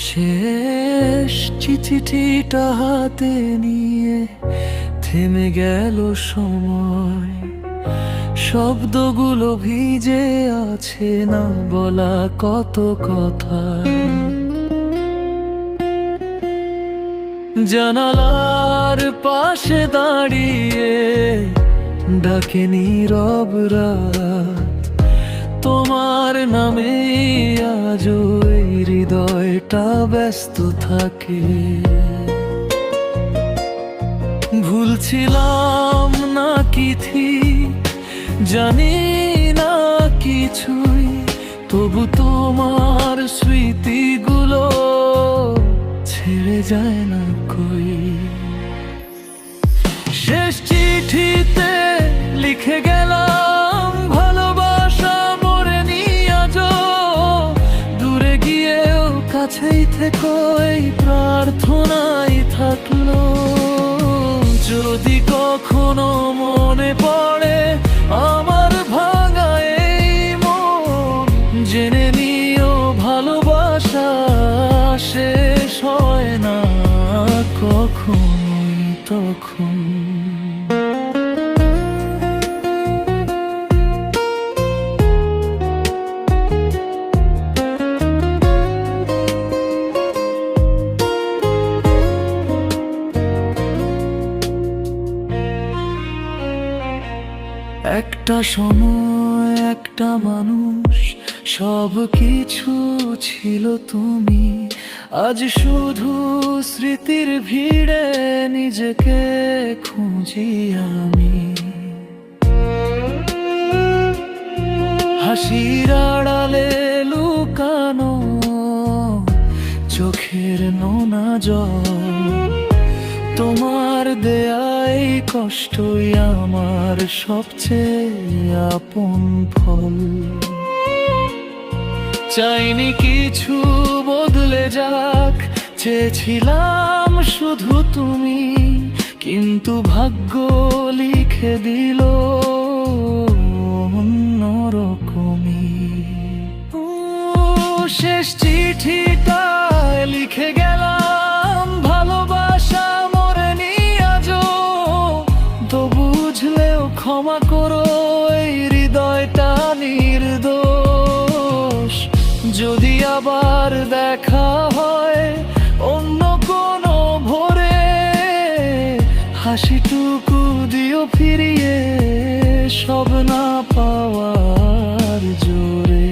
শেষ চিঠিটা হাতে নিয়ে থেমে গেল সময়। শব্দগুলো ভিজে আছে না বলা কত কথা। জানালার পাশে দাঁড়িয়ে ডাকে নীরব রাত। তোমার নামে আজ এই হৃদয়টা ব্যস্ত থাকে। ভুলছিলাম না কিথি, জানি না কিছুই, তবু তোমার স্মৃতিগুলো ছেড়ে যায় না কই। থেকো প্রার্থনাই থাকল? যদি কখনো মনে পড়ে আমার ভাঙা এই মন, জেনে নিও ভালোবাসা শেষ হয় না কখনোই তখন। একটা সময়, একটা মানুষ সব কিছু ছিল তুমি। আজ শুধু স্মৃতির ভিড়ে নিজেকে খুঁজি আমি। হাসির আড়ালে লুকানো, চোখের নোনা জল, তোমার দেয়াই কষ্টই আমার সবচেয়ে আপন ফল। চাইনি কিছু বদলে যাক, চেয়েছিলাম শুধু তুমি, কিন্তু ভাগ্য লিখে দিল অন্যরকমই। শেষ হাসিটুকু দিও ফিরিয়ে সব না পাওয়ার জোরে।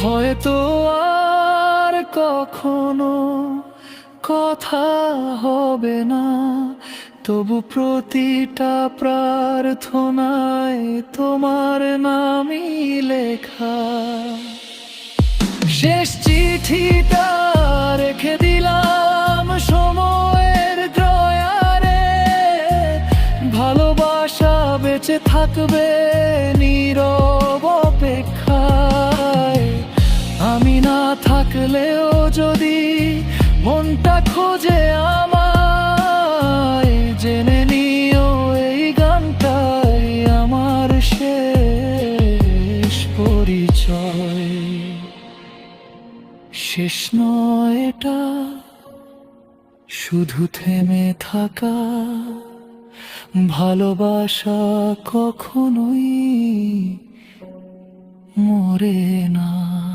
হয়তো আর কখনো কথা হবে না তবু প্রতিটা প্রার্থনায় তোমার নামই লেখা। শেষ চিঠিটা রেখে দিলাম সময়ের দ্রয়ারে। ভালোবাসা বেঁচে থাকবে নীরব অপেক্ষায়। আমি না থাকলেও যদি মনটা খোঁজে আমায় শেষ নয় এটা। শুধু থেমে থাকা। ভালোবাসা কখনোই মরে না।